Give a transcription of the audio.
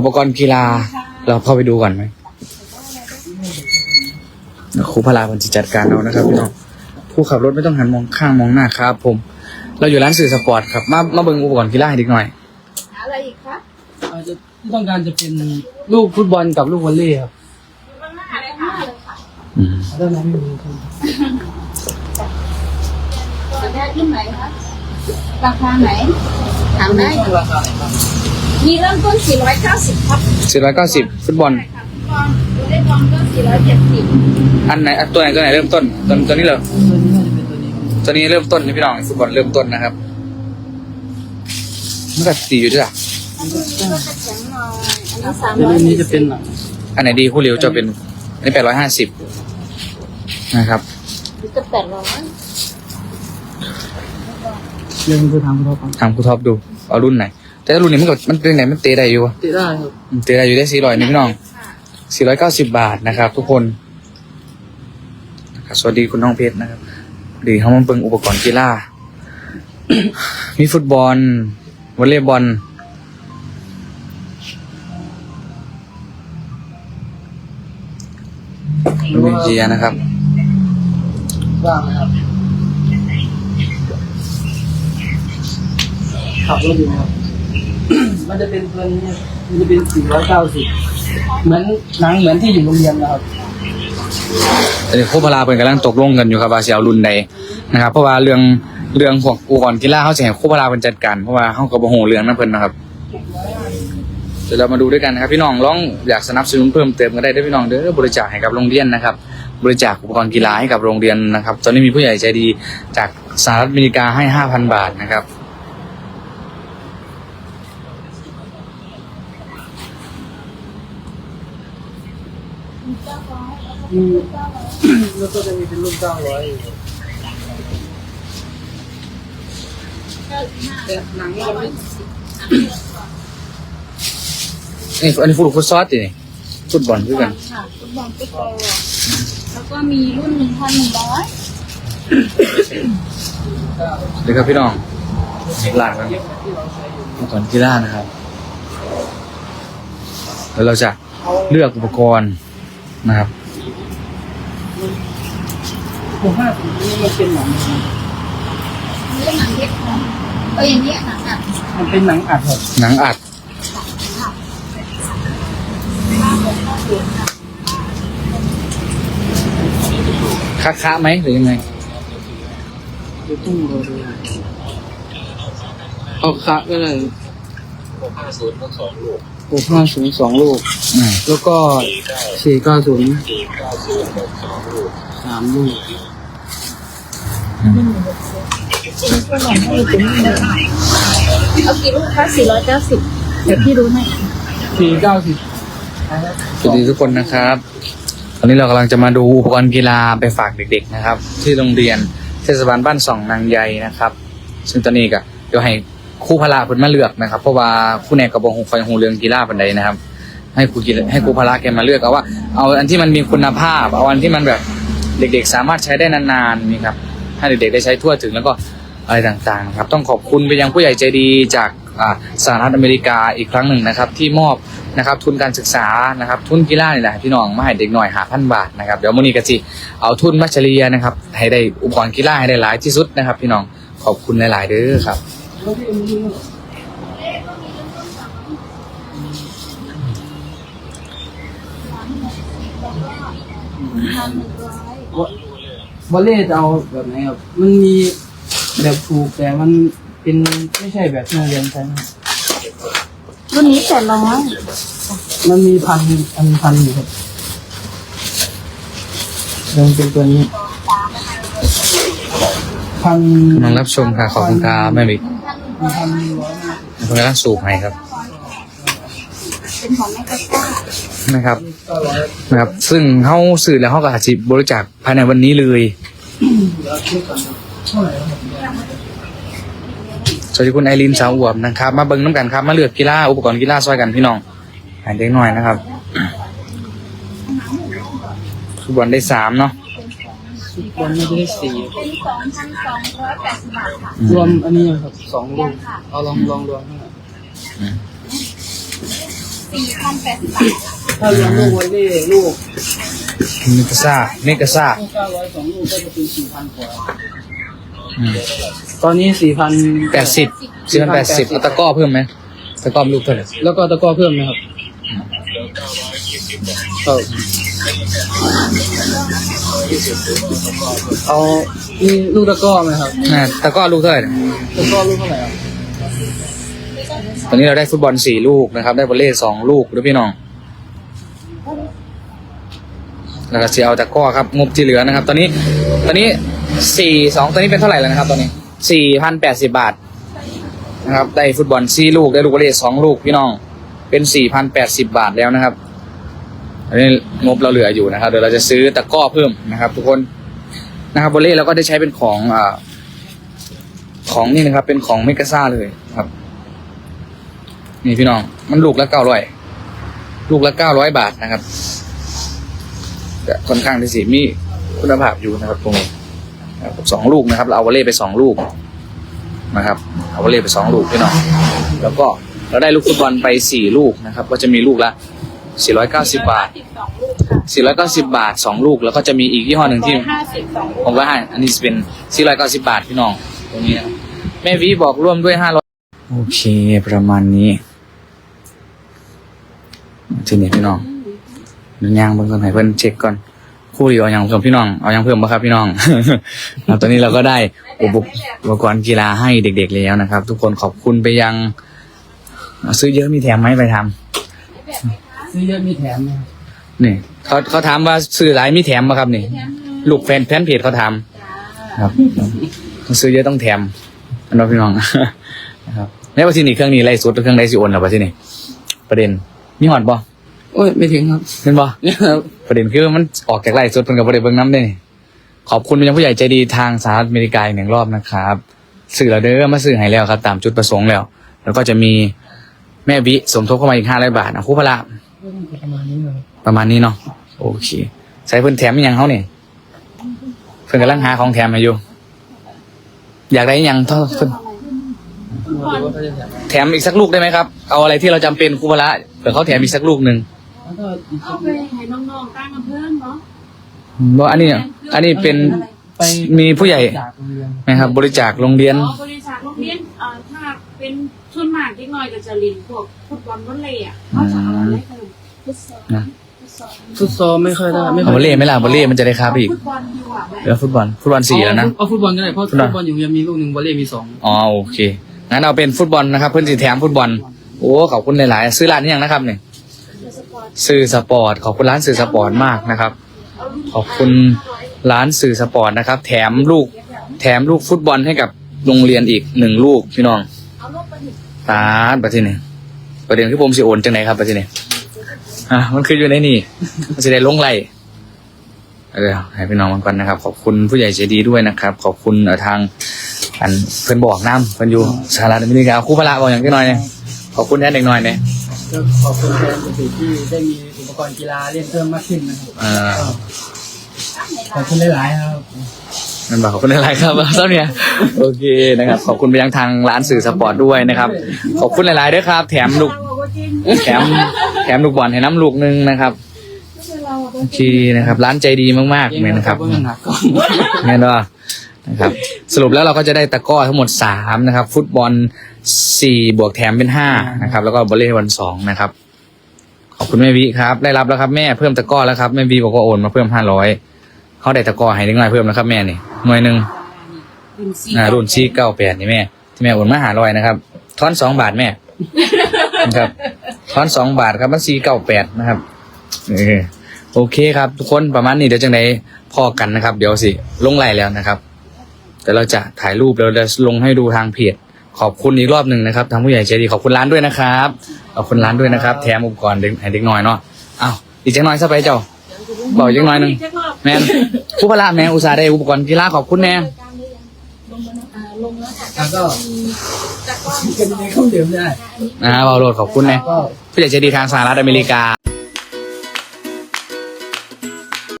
อุปกรณ์กีฬา เราเข้าไปดูก่อนไหมครูพลาคนจะจัดการเอานะครับพี่น้องผู้ขับรถไม่ต้องหันมองข้างมองหน้าครับผม เราอยู่ร้านสื่อสปอร์ตครับ มามาเบิ่งอุปกรณ์กีฬาให้เด็กหน่อยอะไรอีกคะอาจจะที่ต้องการจะเป็นลูกฟุตบอลกับลูกวอลเลย์ครับอะไรคะเลยค่ะอืมด้านนั้นไม่มีครับจะได้รุ่นไหนคะราคาไหน ถามได้ราคาไหนครับมีเริ่มต้น 490 ครับสี่ร้อยเก้าสิบฟุตบอล ใช่ค่ะฟุตบอลดูได้บอลก็470อันไหนอันตัวไหนตัวไหนเริ่มต้นตัวตัวนี้เหรอตัวนี้น่าจะเป็นตัวนี้ครับตัวนี้เริ่มต้นนะพี่น้องฟุตบอลเริ่มต้นนะครับมันก็ตีอยู่ด้วยอะอันนี้ก็จะแข็งหน่อยอันนี้แต่รุ่นนี้จะ340เป็นหนังอันไหนดีคู่เร็วจะเป็นอันนี้แปดร้อยห้าสิบนะครับ หรือจะ800 เรื่องคือทางเขาครับถามครูท็อปดูเอารุ่นไหน แต่รุ่นนี้มันก็มันเป็นไหนมันเตะได้อยู่วะติดได้ครับมันเตะได้อยู่ได้สี่ร้อยนี่พี่น้องค่ะสี่ร้อยเก้าสิบบาทนะครับ ทุกคนนะครับสวัสดีคุณน้องเพชรนะครับดีเขามาเบิ่งอุปกรณ์กีฬา มีฟุตบอลวอลเลย์บอลมีเจียนะครับ ว่างนะครับ ขับรถอยู่นะครับ มันจะเป็นตัวนี้มันจะเป็นสี่ร้อยเก้าสิบเหมือนหนังเหมือนที่อยู่โรงเรียนนะครับแต่โคพลาเป็นกำลังตกลงกันอยู่ครับว่าสิเอารุ่นใดนะครับ เพราะว่าเรื่องเรื่องพวกอุปกรณ์กีฬาเขาจะให้โคพลาเป็นจัดการเพราะว่าเขากับโมโหเรื่องนั่นเพิ่นนะครับเดี๋ยวเรามาดูด้วยกันนะครับพี่น้องลองอยากสนับสนุนเพิ่มเติมก็ได้ด้วยพี่น้องเด้อบริจาคให้กับโรงเรียนนะครับ บริจาคอุปกรณ์กีฬาให้กับโรงเรียนนะครับ ตอนนี้มีผู้ใหญ่ใจดีจากสหรัฐอเมริกาให้ห้าพันบาทนะครับ แล้วก็จะมีเป็นรุ่นเก้าร้อยแต่หนังนี่มันไม่นี่อันนี้ฟุตฟุตซอสนี่ฟุตบอลด้วยกันค่ะฟุตบอลฟุตบอลแล้วก็มีรุ่น1,100เดี๋ยวครับพี่น้องหลานครับอุปกรณ์กีฬานะครับ แล้วเราจะเลือกอุปกรณ์นะครับ ผมว่านี่มันเป็นหนังเรื่องหนังเย็บของเอออย่างนี้หนังอะมันเป็นหนังอัดครับหนังอัดค้าค้าไหมหรือยังไงจะต้องรอดูเอาคะก็ได้หกห้าศูนย์สองลูก อืมแล้วก็สี่เก้าศูนย์สามลูกเอากี่ลูกคะ490เดี๋ยวพี่ดูให้สี่เก้าสิบสวัสดีทุกคนนะครับ ตอนนี้เรากำลังจะมาดูอุปกรณ์กีฬาไปฝากเด็กๆนะครับ ที่โรงเรียนเทศบาลบ้านสองนางใยนะครับ ซึ่งตอนนี้ก็เดี๋ยวให้ ครู่พละเพิ่นมาเลือกนะครับ เพราะว่าครู่แนกกับบงคอยหูเรื่องกีฬาปันใดนะครับ ให้ครูกีฬาให้ครูพละแกมาเลือกเอาว่า เอาอันที่มันมีคุณภาพ เอาอันที่มันแบบเด็กๆ สามารถใช้ได้นานๆนี่ครับให้เด็กๆได้ใช้ทั่วถึงแล้วก็อะไรต่างๆนะครับ ต้องขอบคุณไปยังผู้ใหญ่ใจดีจากสหรัฐอเมริกาอีกครั้งหนึ่งนะครับ ที่มอบนะครับทุนการศึกษานะครับ ทุนกีฬานี่แหละพี่น้องมาให้เด็กหน่อยหาพันบาทนะครับเดี๋ยวมื้อนี้ก็สิเอาทุนมาเฉลียนะครับ ให้ได้อุปกรณ์กีฬาให้ได้หลายที่สุดนะครับ พี่น้องขอบคุณหลาย ๆ เด้อครับ วอลเล่จะเอาแบบไหนครับ มันมีแบบถูกแต่มันเป็นไม่ใช่แบบที่โรงเรียนใช่ไหมครับรุ่นนี้800มันมีพันอันพันอยู่ครับยังเป็นตัวนี้พัน กำลังรับชมค่ะขอบคุณครับแม่บิ๊ก ผมกำลังสูบให้ครับเป็นของแม่กานะครับ นะครับ ซึ่งเขาสื่อแล้วเขาก็อาจจะบริจาคภายในวันนี้เลยสวัสดีคุณไอรินสาวอวบนะครับ มาเบิ้งน้ำกันครับ มาเลือกกีฬาอุปกรณ์กีฬาซอยกันพี่น้องหายเด็กหน่อยนะครับฟุตบอลได้สามเนาะ ทุกคนไม่ได้สี่เป็น2,280บาทค่ะอืมรวมอันนี้ครับสองลูกเอาลองลองรวมให้หน่อยอืมสี่พันแปดสิบบาทถ้ารวมลูกวอลเล่ลูกเมกาซ่าเมกาซ่าลูกเก้าร้อยสองลูกก็จะเป็นสี่พันกว่าอืมตอนนี้สี่พันแปดสิบสี่พันแปดสิบเอาตะกร้อเพิ่มไหมตะกร้อลูกเท่าไหร่แล้วก็ตะกร้อเพิ่มนะครับครับ เอามีลูกตะกร้อไหมครับอ่าตะกร้อลูกเท่าไหร่เนี่ยตะกร้อลูกเท่าไหร่ครับตอนนี้เราได้ฟุตบอลสี่ลูกนะครับ ได้บอลเล่สองลูกด้วยพี่น้อง แล้วก็เสียเอาตะกร้อครับงบที่เหลือนะครับ ตอนนี้ ตอนนี้สี่สองตอนนี้เป็นเท่าไหร่แล้วนะครับ ตอนนี้สี่พันแปดสิบาทนะครับ ได้ฟุตบอลสี่ลูกได้ลูกบอลเล่สองลูกพี่น้อง เป็นสี่พันแปดสิบาทแล้วนะครับ อันนี้งบเราเหลืออยู่นะครับเดี๋ยวเราจะซื้อตะกร้อเพิ่มนะครับ ทุกคนนะครับบอเล่เราก็ได้ใช้เป็นของอ่าของนี่นะครับ เป็นของเมกาซ่าเลยครับ นี่พี่น้องมันลูกละเก้าร้อยลูกละเก้าร้อยบาทนะครับแต่ค่อนข้างที่สิมีคุณภาพอยู่นะครับตรงนี้สองลูกนะครับ เราเอาวอลเล่ไปสองลูกนะครับ เอาวอลเล่ไปสองลูกพี่น้องแล้วก็เราได้ลูกฟุตบอลไปสี่ลูกนะครับ ก็จะมีลูกละ สี่ร้อยเก้าสิบบาทสิบสองลูกค่ะสี่ร้อยเก้าสิบาทสองลูก แล้วก็จะมีอีกยี่ห้อหนึ่งที่ห้าสิบสองลูกผมก็ให้อันนี้จะเป็นสี่ร้อยเก้าสิบาทพี่น้อง ตรงนี้นะครับแม่วีบอกร่วมด้วยห้าร้อยโอเค ประมาณนี้ทีนี้พี่น้องเดินยางเบิ่งก่อนให้เพิ่นเช็คก่อนคู่เดียวเอาอย่างเพิ่มพี่น้อง เอาอย่างเพิ่มบ่ครับพี่น้องแล้วตอนนี้เราก็ได้อุปกอุปกรณ์กีฬาให้เด็กๆแล้วนะครับ ทุกคนขอบคุณไปยังเอาซื้อเยอะมีแถมไหมไปทำ ซื้อเยอะมีแถมนะครับนี่เขาเขาถามว่าซื้อหลายมีแถมไหมครับนี่ ลูกแฟนแฟนเพจเขาถามครับต้องซื้อเยอะต้องแถมอันนั้นพี่น้องนะครับแล้วว่าที่นี่เครื่องนี้ไรสุดเครื่องไรสิโอนหรอวะที่นี่ประเด็นมีหอดบ่โอ้ยไม่ถึงครับเป็นบ่เนี่ยครับประเด็นคือมันออกจากไรสุดเป็นกับประเด็นเบิ้งน้ำได้นี่ขอบคุณไปยังผู้ใหญ่ใจดีทางสหรัฐอเมริกาอีกหนึ่งรอบนะครับสื่อเราเด้อมาสื่อให้แล้วครับ ตามจุดประสงค์แล้ว แล้วก็จะมีแม่วิสมทบเข้ามาอีกห้าร้อยบาทนะครู่พละ ประมาณนี้นะครับประมาณนี้เนาะโอเค ใส่เพิ่นแถมอีหยังเขาเนี่ยเพิ่นกำลังหาของแถมมาอยู่ อยากได้อีหยังเท่าเพิ่นดูว่าเขาจะแถมอะไรแถมอีกสักลูกได้ไหมครับ เอาอะไรที่เราจำเป็นครูพละเผื่อเขาแถมอีกสักลูกหนึ่งแล้วก็อีกเอาไปให้น้องๆตั้งกับเพื่อนเนาะว่าอันนี้ อันนี้เป็นไปมีผู้ใหญ่จากโรงเรียนนะครับ บริจาคโรงเรียน อ๋อบริษัทโรงเรียนเอ่อถ้าเป็นทุนหมากเล็กน้อยก็จะเลินพวกฟุตบอลวอลเลย์อะเขาจะเอาอะไรกันฟุตซอล นะฟุตซอลฟุตซอลไม่ค่อยได้ไม่ค่เอาอยบอลเล่ไหม่ล่ะบอลเล่มันจะได้ครับอีกฟุตบอลดีกว่าไหมเดี๋ยวฟุตบอลฟุตบอลสี่แล้วนะ เอาฟุตบอลก็ได้เพราะฟุตบอล ฟุตบอลอยู่โรงเรียนมีลูกหนึ่งวอลเลย์มีสองอ๋อโอเคงั้นเอาเป็นฟุตบอลนะครับ เพื่อนสิแถมฟุตบอลโอ้ขอบคุณหลายๆ ซื้อร้านนี้ยังนะครับเนี่ยสปอร์ตสื่อสปอร์ตขอบคุณร้านสื่อสปอร์ตมากนะครับเอาลูกขอบคุณร้านสื่อสปอร์ตนะครับ แถมลูก แถมลูกฟุตบอลให้กับโรงเรียนอีกหนึ่งลูกพี่น้องเอาลูกไปถึงตาดประเด็นนี้ประเด็นคือผมสิโอนจังไหนครับประเด็นนี้ อะมันคืออยู่ในนี่ มันจะได้ลงไหลเออให้พี่น้องมันกันนะครับ ขอบคุณผู้ใหญ่ใจดีด้วยนะครับ ขอบคุณเอ่อทาง อันเพิ่นบอกน้ำเพิ่นอยู่สหรัฐอเมริกาครู่พละบอกอย่างที่น้อยเนี่ยขอบคุณแทนเด็กน้อยเนี่ย ก็ขอบคุณแทนสถิติที่ได้มีอุปกรณ์กีฬาเล่นเพิ่มมากขึ้นนะครับเอ่อขอบคุณหลายๆครับ นั่นบอกขอบคุณอะไรครับเจ้าเนี่ยโอเคนะครับ ขอบคุณไปยังทางร้านสื่อสปอร์ตด้วยนะครับ ขอบคุณหลายๆด้วยครับ แถมลูกเราก็จริงแถมแถมลูกบอลให้น้ำลูกหนึงนะครับไม่ใช่เราก็โอเคนะครับ ร้านใจดีมากๆเลยนะครับเงินหนักก่อน แน่นอนนะครับสรุปแล้วเราก็จะได้ตะกร้อทั้งหมดสามนะครับ ฟุตบอลสี่บวกแถมเป็นห้านะครับ แล้วก็บอลเล่บอลสองนะครับ ขอบคุณแม่วิครับ ได้รับแล้วครับแม่เพิ่มตะกร้อแล้วครับแม่วิบอกว่าโอนมาเพิ่มห้าร้อยเขาได้ตะกร้อให้นิดหน่อยเพิ่มนะครับแม่นี่หน่วยหนึ่งรุ่นซีอ่ารุ่นซีเก้าแปดนี่แม่ที่แม่โอนมาหาร้อยนะครับทอนสองบาทแม่นะครับ ทอนสองบาทครับมันซีเก้าแปดนะครับเออโอเคครับ ทุกคนประมาณนี้เดี๋ยวจังไดพอกันนะครับ เดี๋ยวสิลงไลน์แล้วนะครับเดี๋ยวเราจะถ่ายรูปแล้วจะลงให้ดูทางเพจขอบคุณอีกรอบหนึ่งนะครับทางผู้ใหญ่ใจดีขอบคุณร้านด้วยนะครับขอบคุณร้านด้วยนะครับ แถมอุปกรณ์เด็กให้เด็กน้อยเนาะอ้าวอีกจังน้อยซะไปเจ้าบอกอีกจังน้อยหนึ่งแมนผู้พละแม่อุตส่าห์ได้อุปกรณ์กีฬาขอบคุณแม่ลงแล้วค่ะแล้วก็แต่ก็กินในเครื่องดื่มได้อ่าบอลโหลดขอบคุณแม่ก็ ผู้ใหญ่ใจดีทางสหรัฐอเมริกา